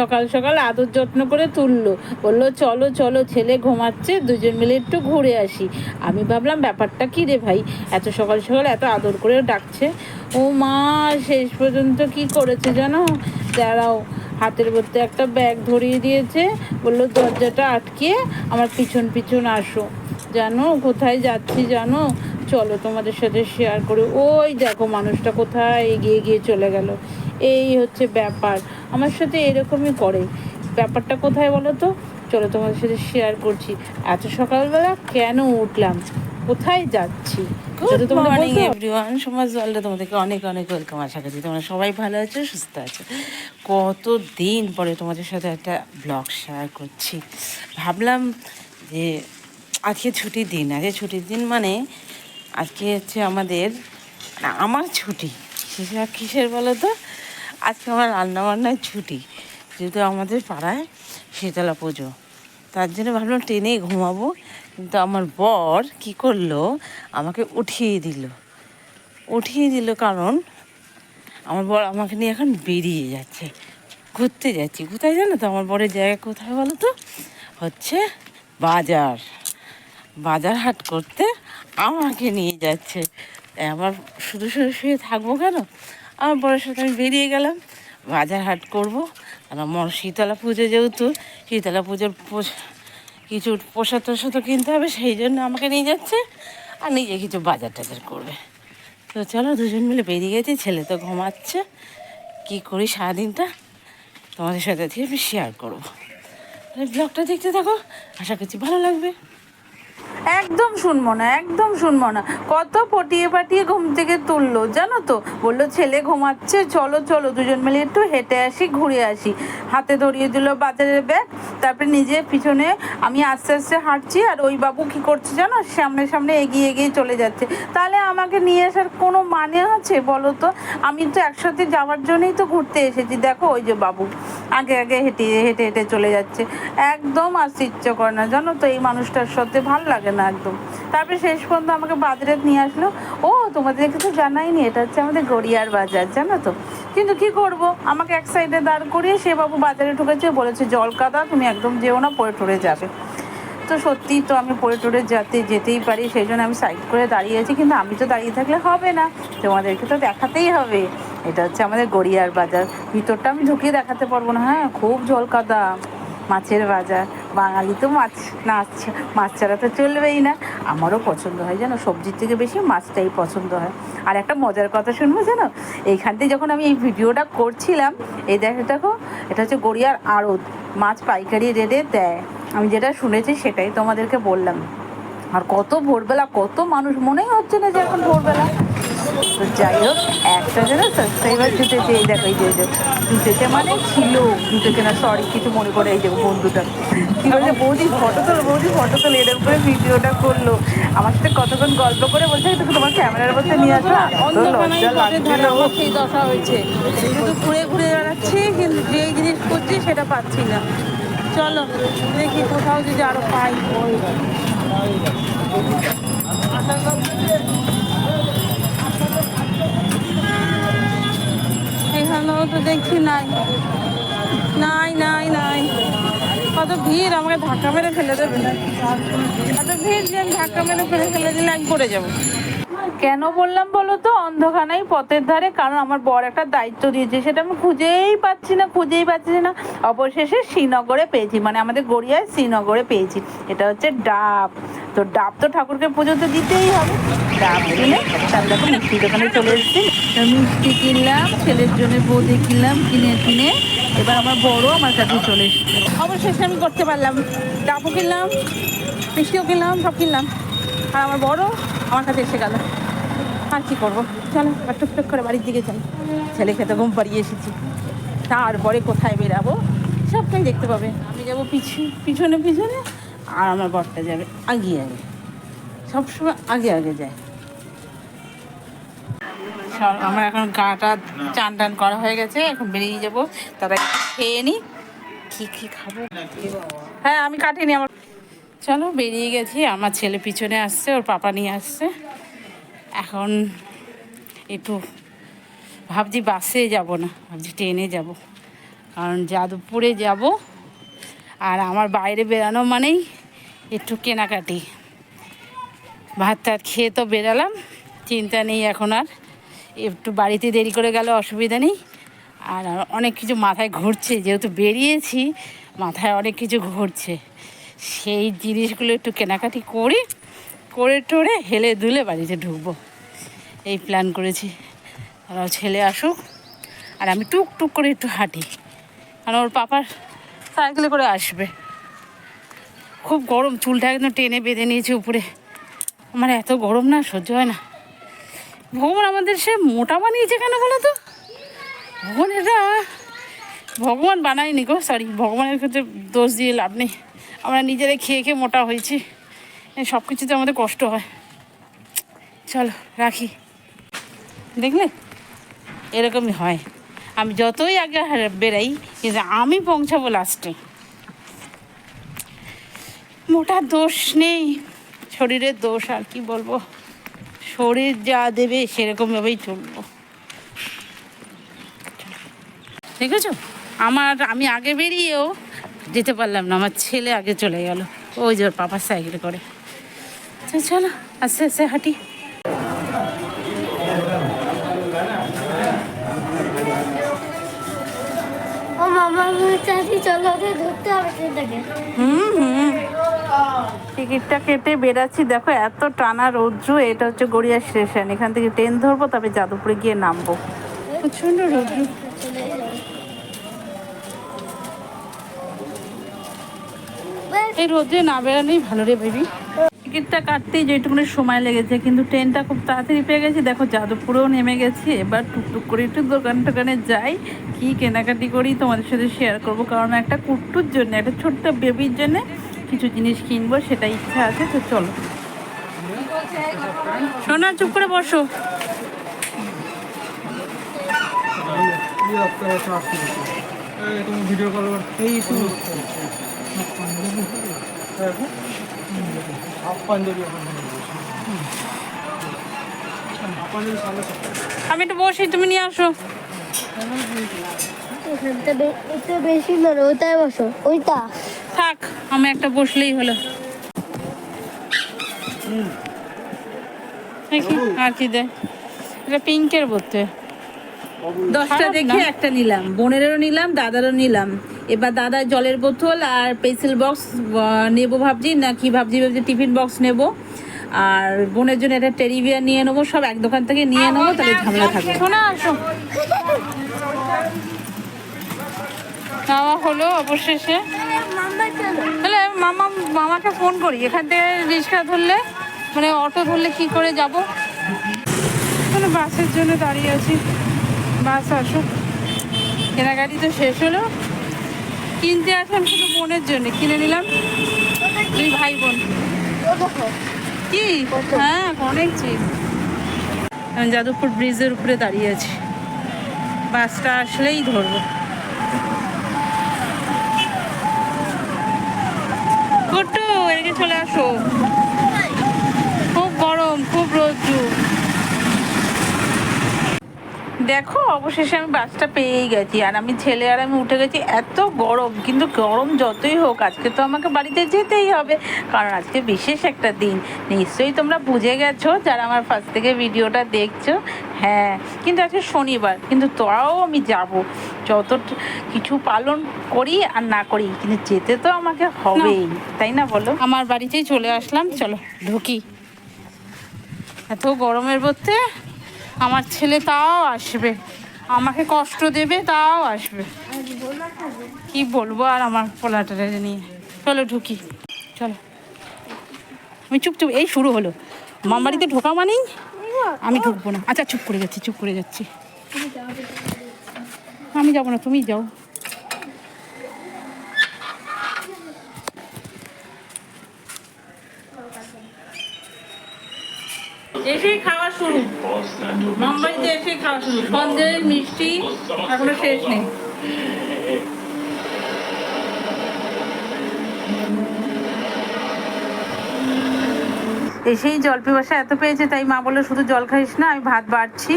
সকাল সকাল আদর যত্ন করে তুললো। বলল, চলো চলো, ছেলে ঘুমাচ্ছে, দুজন মিলে একটু ঘুরে আসি। আমি ভাবলাম, ব্যাপারটা কী রে ভাই? এত সকাল সকাল এত আদর করে ডাকছে? ও মা, শেষ পর্যন্ত কি করেছে জানো? দাঁড়াও, হাতের মধ্যে একটা ব্যাগ ধরিয়ে দিয়েছে। বলল, দরজাটা আটকে আমার পিছন পিছন আসো। জানো, কোথায় যাচ্ছি জানো? চলো তোমাদের সাথে শেয়ার করে। ওই দেখো, মানুষটা কোথায়? এগিয়ে গিয়ে চলে গেল। এই হচ্ছে ব্যাপার। আমার সাথে এরকমই করে। ব্যাপারটা কোথায় বলো তো? চলো তোমাদের সাথে শেয়ার করছি। এত সকালবেলা কেন উঠলাম? কোথায় যাচ্ছি? গুড মর্নিং এভরিওয়ান সমাজ ওয়ার্ল্ডে তোমাদেরকে অনেক অনেক ওয়েলকাম আশা করি তোমরা সবাই ভালো আছো সুস্থ আছো? কত দিন পরে তোমাদের সাথে একটা ব্লগ শেয়ার করছি। ভাবলাম যে আজকে ছুটির দিন। আজকে ছুটির দিন মানে আজকে হচ্ছে আমাদের আমার ছুটি। সেটা কিসের বলো তো? আজকে আমার রান্নাবান্নার ছুটি, যেহেতু আমাদের পাড়ায় শীতলা পুজো। তার জন্য ভাবলাম ট্রেনেই ঘুমাবো, কিন্তু আমার বর কি করল, আমাকে উঠিয়ে দিল। উঠিয়ে দিল কারণ আমার বর আমাকে নিয়ে এখন বেরিয়ে যাচ্ছে, ঘুরতে যাচ্ছি। কোথায় জানো তো আমার বরের জায়গা কোথায় বলো তো? হচ্ছে বাজার। বাজার হাট করতে আমাকে নিয়ে যাচ্ছে। আমার শুধু শুধু শুয়ে থাকব কেন? আমার বরের সাথে আমি বেরিয়ে গেলাম বাজার হাট করব। আর আমার শীতলা পুজো যেহেতু, শীতলা পুজোর কিছু পোশাক টোশাক কিনতে হবে, সেই জন্য আমাকে নিয়ে যাচ্ছে আর নিজে কিছু বাজার টাজার করবে। তো চলো দুজন মিলে বেরিয়ে গেছি, ছেলে তো ঘুমাচ্ছে। কী করি সারাদিনটা? তোমাদের সাথে আমি শেয়ার করব। ব্লগটা দেখতে থাকো, আশা করছি ভালো লাগবে। একদম শুনব না, একদম শুনব না। কত পটিয়ে পাটিয়ে ঘুম থেকে তুললো, জানো তো? বলল, ছেলে ঘুমাচ্ছে, চলো চলো, দুজন মিলে একটু হেঁটে আসি, ঘুরে আসি। হাতে ধরিয়ে দিল বাজারের ব্যাগ, তারপরে নিজে পিছনে আমি আস্তে আস্তে হাঁটছি, আর ওই বাবু কি করছে জানো? সামনে সামনে এগিয়ে এগিয়ে চলে যাচ্ছে। তাহলে আমাকে নিয়ে আসার কোনো মানে আছে বলো তো? আমি তো একসাথে যাওয়ার জন্যই তো ঘুরতে এসেছি। দেখো, ওই যে বাবু। আগে আগে হেঁটে হেঁটে হেঁটে চলে যাচ্ছে। একদম আসতে ইচ্ছে করে না। জানো তো এই মানুষটার সাথে ভালো লাগে না একদম। তারপরে শেষ পর্যন্ত আমাকে বাজারে নিয়ে আসলো। ও, তোমাদেরকে তো জানাইনি, এটা হচ্ছে আমাদের গড়িয়ার বাজার, জানো তো। কিন্তু কি করব? আমাকে এক সাইডে দাঁড় করিয়ে সে বাবু বাজারে ঢুকেছে। বলেছে, জল কাদা, তুমি একদম যেও না, পড়ে টরে যাবে। তো সত্যি তো আমি পড়ে টরে যেতে যেতেই পারি, সেই জন্য আমি সাইড করে দাঁড়িয়ে আছি। কিন্তু আমি তো দাঁড়িয়ে থাকলে হবে না। তোমাদেরকে তো দেখাতেই হবে। এটা হচ্ছে আমাদের গড়িয়ার বাজার। ভিতরটা আমি ঢুকিয়ে দেখাতে পারব না হ্যাঁ? খুব জল কাদা মাছের বাজার। বাঙালি তো মাছ না মাছ ছাড়া তো চলবেই না। আমারও পছন্দ হয়, জানো? সবজির থেকে বেশি মাছটাই পছন্দ হয়। আর একটা মজার কথা শুনব, জানো? এইখান থেকে যখন আমি এই ভিডিওটা করছিলাম, এই দেখো দেখো, এটা হচ্ছে গড়িয়ার আড়ত। মাছ পাইকারি রেটে দেয়। আমি যেটা শুনেছি সেটাই তোমাদেরকে বললাম। আর কত ভোরবেলা, কত মানুষ, মনেই হচ্ছে না যে এখন ভোরবেলা। তো যাই হোক একটা যেন সাবস্ক্রাইবার জুটেছে এই দেখো এই যে জুটেছে মানে ছিল জুটেছে না সরি কিছু মনে করে এই যে বন্ধুটা। কি বলছে বৌদি ফটো তোলো বৌদি ফটো তোলো এরকম করে ভিডিওটা করল। আমার সাথে কতক্ষণ গল্প করে বলছে তুমি তোমার ক্যামেরার মধ্যে নিয়ে আসো সেই দশা হয়েছে। শুধু ঘুরে ঘুরে বেড়াচ্ছি কিন্তু যে জিনিস করছি সেটা পাচ্ছি না। চলো দেখি কোথাও যদি আরও পাই। এখানেও তো দেখছি নাই। নাই নাই নাই। কত ভিড়, আমাকে ধাক্কা মেরে ফেলে দেবে কত ভিড় যে ধাক্কা মেরে ফেলে ফেলে দিলে আমি পড়ে যাব। কেন বললাম বলো তো? অন্ধখানাই পথের ধারে, কারণ আমার বড় একটা দায়িত্ব দিয়েছে। সেটা আমি খুঁজেই পাচ্ছি না, খুঁজেই পাচ্ছি না। অবশেষে শ্রীনগরে পেয়েছি। মানে আমাদের গড়িয়ায় শ্রীনগরে পেয়েছি। এটা হচ্ছে ডাব। তো ডাব তো ঠাকুরকে পুজো তো দিতেই হবে। ডাব কিনে তার দেখো মিষ্টি দোকানে চলে এসেছি। মিষ্টি কিনলাম ছেলের জন্য বৌদি কিনলাম কিনে কিনে। এবার আমার বড় আমার কাছে চলে এসেছে। অবশেষে আমি করতে পারলাম। ডাবও কিনলাম মিষ্টিও কিনলাম সব কিনলাম। আর আমার বড় আমার কাছে এসে গেল। আর কি করব? চলো এবার টুকটুক করে বাড়ির দিকে যাই। ছেলেকে তো ঘুম পাড়িয়ে এসেছি। তারপরে কোথায় বেরাবো? সবটাই দেখতে পাবে। আমি যাব পিছু পিছনে পিছনে আর আমার বরটা যাবে আগে আগে। সবসময় আগে আগে যায়। আমার এখন গাটা চান টান করা হয়ে গেছে, এখন বেরিয়ে যাব। তারা খেয়ে নিই কী কী খাব? হ্যাঁ আমি কাটিনি আমার। চলো, বেরিয়ে গেছি। আমার ছেলে পিছনে আসছে, ওর পাপা নিয়ে আসছে। এখন একটু ভাবছি বাসে যাব না, ভাবছি ট্রেনে যাব। কারণ যাদবপুরে যাব, আর আমার বাইরে বেরানো মানেই একটু কেনাকাটি। ভাত টাত খেয়ে তো বেরালাম, চিন্তা নেই এখন আর। একটু বাড়িতে দেরি করে গেলে, অসুবিধা নেই। আর অনেক কিছু মাথায় ঘুরছে, যেহেতু বেরিয়েছি, মাথায় অনেক কিছু ঘুরছে। সেই জিনিসগুলো একটু কেনাকাটি করি, করে টোরে হেলে দুলে বাড়িতে ঢুকবো। এই প্ল্যান করেছি। আর ছেলে আসুক, আর আমি টুক টুক করে একটু হাঁটি। কারণ ওর পাপার সাইকেলে করে আসবে। খুব গরম, চুলটা একদম টেনে বেঁধে নিয়েছে উপরে। আমার এত গরম না, সহ্য হয় না। ভগবান আমাদের সে মোটা বানিয়েছে কেন বলো তো? ভগবান এটা ভগবান বানায়নি গো সরি ভগবানের ক্ষেত্রে দোষ দিয়ে লাভ নেই। আমরা নিজেরাই খেয়ে খেয়ে মোটা হয়েছি। সব কিছুতে আমাদের কষ্ট হয়। চলো, রাখি। দেখলে? এরকমই হয়। আমি যতই আগে বেরাই কিন্তু আমি পৌঁছাবো লাস্টে মোটা দোষ নেই। শরীরের দোষ আর কি বলব? শরীর যা দেবে সেরকমভাবেই চলবো। আছে আমার আমি আগে বেরিয়েও যেতে পারলাম না আমার ছেলে আগে চলে গেল। ওই যে ওর পাপার সাইকেলে করে। চলো আস্তে আস্তে হাঁটি। ও মামা চাষি চলো ধরতে হবে হুম হুম। টিকিটটা কেটে বেরাচ্ছি দেখো, এত টানা রৌদ্র, এটা হচ্ছে গড়িয়া স্টেশন। এখান থেকে ট্রেন ধরবো তবে যাদবপুরে গিয়ে নামবো। প্রচণ্ড রোদ্র। এই রোদ্রে না বেরানোই ভালো রে বেবি। টিকিটটা কাটতেই যেটুকুনি সময় লেগেছে, কিন্তু ট্রেনটা খুব তাড়াতাড়ি পেয়ে গেছি। দেখো, যাদবপুরেও নেমে গেছে। এবার টুকটুক করে একটু দোকান টোকানে যাই। কি কেনাকাটি করি তোমাদের সাথে শেয়ার করব, কারণ একটা কুট্টুর জন্য, একটা ছোট্ট বেবির জন্য কিছু জিনিস কিনবো সেটা ইচ্ছা আছে তো চলো। সোনা চুপ করে বসো। ভিডিও কল তো আমি একটু বসি তুমি নিয়ে আসো। বেশি না রে, ওটাই বসো ওইটা। থাক আমি একটা বসলেই হলো। আর কি দেয় এটা পিঙ্কের বোধে দশটা দেখে একটা নিলাম বোনেরও নিলাম দাদারও নিলাম। এবার দাদার জলের বোতল আর পেন্সিল বক্স নেব ভাবছি না কি ভাবছি ভাবছি টিফিন বক্স নেব। আর বোনের জন্য একটা টেরিবিয়ার নিয়ে নেব সব এক দোকান থেকে নিয়ে নেব তাহলে ঝামেলা থাকবে। শোনা আসো হলো অবশেষে। তাহলে মামা, মামাকে ফোন করি। এখান থেকে রিক্সা ধরলে মানে অটো ধরলে কি করে যাব? মানে বাসের জন্য দাঁড়িয়ে আছি। বাস আসুক। কেনাকাটি তো শেষ হলো। কিনতে আসলাম শুধু বোনের জন্য। কিনে নিলাম দুই ভাই বোন কি? হ্যাঁ অনেক চিপ আমি যাদবপুর ব্রিজের উপরে দাঁড়িয়ে আছি। বাসটা আসলেই ধরবো। কুট্টু এদিকে চলে আসো। খুব গরম খুব রোদ্দুর দেখো অবশেষে আমি বাসটা পেয়েই গেছি। আর আমি ছেলে আর আমি উঠে গেছি এত গরম কিন্তু গরম যতই হোক আজকে তো আমাকে বাড়িতে যেতেই হবে। কারণ আজকে বিশেষ একটা দিন। নিশ্চয়ই তোমরা বুঝে গেছো যারা আমার ফার্স্ট থেকে ভিডিওটা দেখছ। হ্যাঁ কিন্তু আজকে শনিবার কিন্তু তাও আমি যাব। যত কিছু পালন করি আর না করি কিন্তু যেতে তো আমাকে হবেই। তাই না বলো? আমার বাড়িতেই চলে আসলাম চলো ঢুকি। এত গরমের মধ্যে আমার ছেলে তাও আসবে। আমাকে কষ্ট দেবে, তাও আসবে। কি বলব আর আমার পোলাটারে নিয়ে। চলো ঢুকি। চলো। আমি চুপ চুপ এই শুরু হলো। মাম বাড়িতে ঢোকা মানেই আমি ঢুকবো না। আচ্ছা চুপ করে যাচ্ছি, চুপ করে যাচ্ছি। আমি যাব না, তুমি যাও। এসেই খাওয়া মুম্বাইতে এসেই খাওয়া শুরু। মিষ্টি এখনও শেষ নেই। এসেই জল পিপাসা এত পেয়েছে, তাই মা বলল, শুধু জল খাইস না, আমি ভাত বাড়ছি।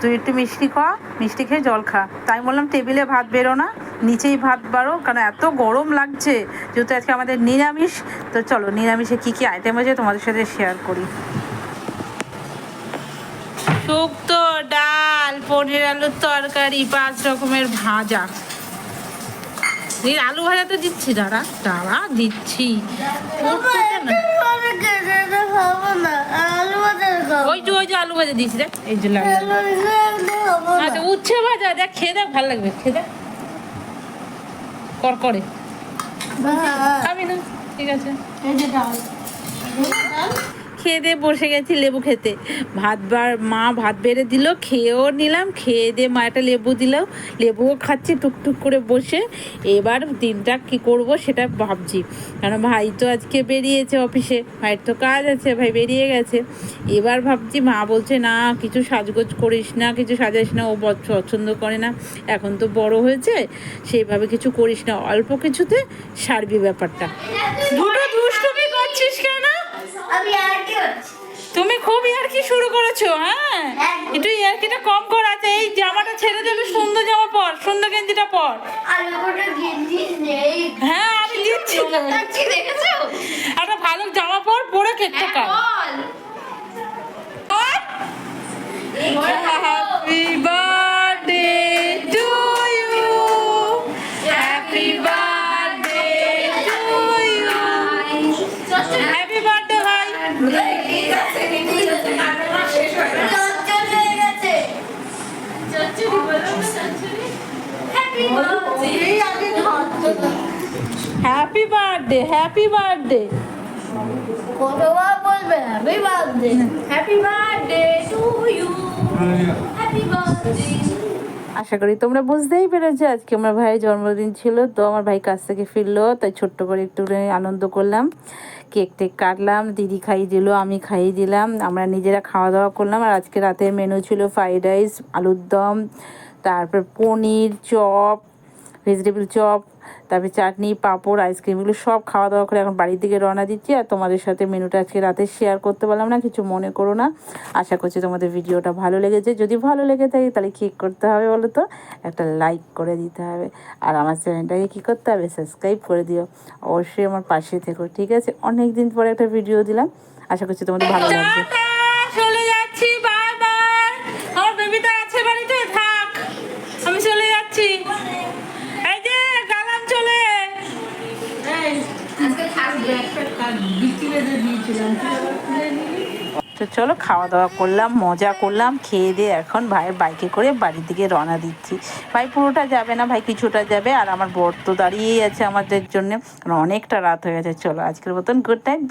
তুই একটু মিষ্টি খা, মিষ্টি খেয়ে জল খা। তাই বললাম, টেবিলে ভাত বেরো না, নিচেই ভাত বাড়ো, কারণ এত গরম লাগছে, যেহেতু আজকে আমাদের নিরামিষ, তো চলো, নিরামিষে কী কী আইটেম আছে তোমাদের সাথে শেয়ার করি। শুক্তো ডাল পনির আলুর তরকারি পাঁচ রকমের ভাজা। এই আলু ভাজা তো দিচ্ছি দাঁড়া দাঁড়া দিচ্ছি। ওই যে ওই যে আলু ভাজা দিচ্ছি দেখ এই যে লাল লাল। আলু ভাজা খাব না। আচ্ছা উচ্ছে ভাজা দেখ খেয়ে দেখ ভালো লাগবে খেয়ে দেখ। কর করে খাবি না? ঠিক আছে। খেয়ে দিয়ে বসে গেছি লেবু খেতে। ভাত বার, মা ভাত বেড়ে দিল, খেয়েও নিলাম, খেয়ে দিয়ে মা একটা লেবু দিল। লেবুও খাচ্ছি, টুকটুক করে বসে। এবার দিনটা কি করব সেটা ভাবছি। কারণ ভাই তো আজকে বেরিয়েছে অফিসে, ভাইয়ের তো কাজ আছে, ভাই বেরিয়ে গেছে। এবার ভাবছি, মা বলছে, না, কিছু সাজগোজ করিস না, কিছু সাজাইস না, ও পছন্দ করে না। এখন তো বড় হয়েছে, সেইভাবে কিছু করিস না। অল্প কিছুতে সারবি ব্যাপারটা। দুটো দুষ্টুমি করছিস কেন? আমি আর কি তুমি খুব ইয়ার্কি শুরু করেছ হ্যাঁ? একটু ইয়ার্কিটা কম কর আছে এই জামাটা ছেড়ে দেবে সুন্দর জামা পর সুন্দর গেঞ্জিটা পর। হ্যাঁ আমি দিচ্ছি। আচ্ছা একটা ভালো জামা পর পরে কেকটা cut. Happy birthday happy birthday কতবার বলবে happy birthday happy birthday to you happy birthday আশা করি তোমরা বুঝতেই পেরেছ আজকে আমার ভাইয়ের জন্মদিন ছিল তো আমার ভাই কাছ থেকে ফিরলো তাই ছোট্ট করে একটু আনন্দ করলাম। কেক টেক কাটলাম দিদি খাইয়ে দিল আমি খাইয়ে দিলাম আমরা নিজেরা খাওয়া দাওয়া করলাম আর আজকে রাতের মেনু ছিল ফ্রাইড রাইস আলুর দম তারপর পনির চপ ভেজিটেবল চপ তারপরে চাটনি, পাঁপড় আইসক্রিম এগুলো সব খাওয়া দাওয়া করে এখন বাড়ির দিকে রওনা দিচ্ছি আর তোমাদের সাথে মেনুটা আজকে রাতে শেয়ার করতে পারলাম না, কিছু মনে করো না। আশা করছি তোমাদের ভিডিওটা ভালো লেগেছে। যদি ভালো লেগে থাকে তাহলে কী করতে হবে বলো তো? একটা লাইক করে দিতে হবে। আর আমার চ্যানেলটাকে কী করতে হবে? সাবস্ক্রাইব করে দিও। অবশ্যই আমার পাশে থেকো, ঠিক আছে? অনেক দিন পরে একটা ভিডিও দিলাম। আশা করছি তোমাদের ভালো লাগবে। তো চলো খাওয়া দাওয়া করলাম, মজা করলাম, খেয়ে দিয়ে এখন ভাইয়ের বাইকে করে বাড়ির দিকে রওনা দিচ্ছি। ভাই পুরোটা যাবে না, ভাই কিছুটা যাবে, আর আমার বর তো দাঁড়িয়েই আছে আমাদের জন্য অনেকটা রাত হয়ে গেছে, চলো আজকের মতন গুড নাইট